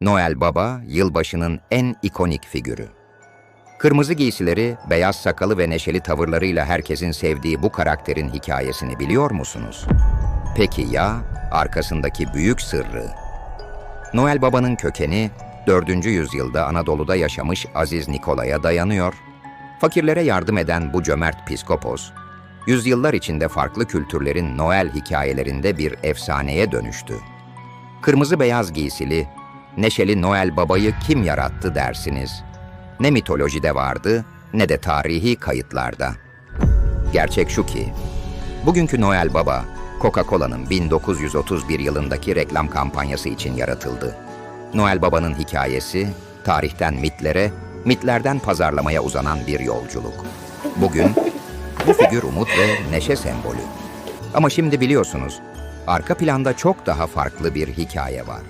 Noel Baba, yılbaşının en ikonik figürü. Kırmızı giysileri, beyaz sakalı ve neşeli tavırlarıyla herkesin sevdiği bu karakterin hikayesini biliyor musunuz? Peki ya arkasındaki büyük sırrı? Noel Baba'nın kökeni 4. yüzyılda Anadolu'da yaşamış Aziz Nikola'ya dayanıyor. Fakirlere yardım eden bu cömert piskopos, yüzyıllar içinde farklı kültürlerin Noel hikayelerinde bir efsaneye dönüştü. Kırmızı beyaz giysili, neşeli Noel Baba'yı kim yarattı dersiniz? Ne mitolojide vardı ne de tarihi kayıtlarda. Gerçek şu ki, bugünkü Noel Baba, Coca-Cola'nın 1931 yılındaki reklam kampanyası için yaratıldı. Noel Baba'nın hikayesi, tarihten mitlere, mitlerden pazarlamaya uzanan bir yolculuk. Bugün bu figür umut ve neşe sembolü. Ama şimdi biliyorsunuz, arka planda çok daha farklı bir hikaye var.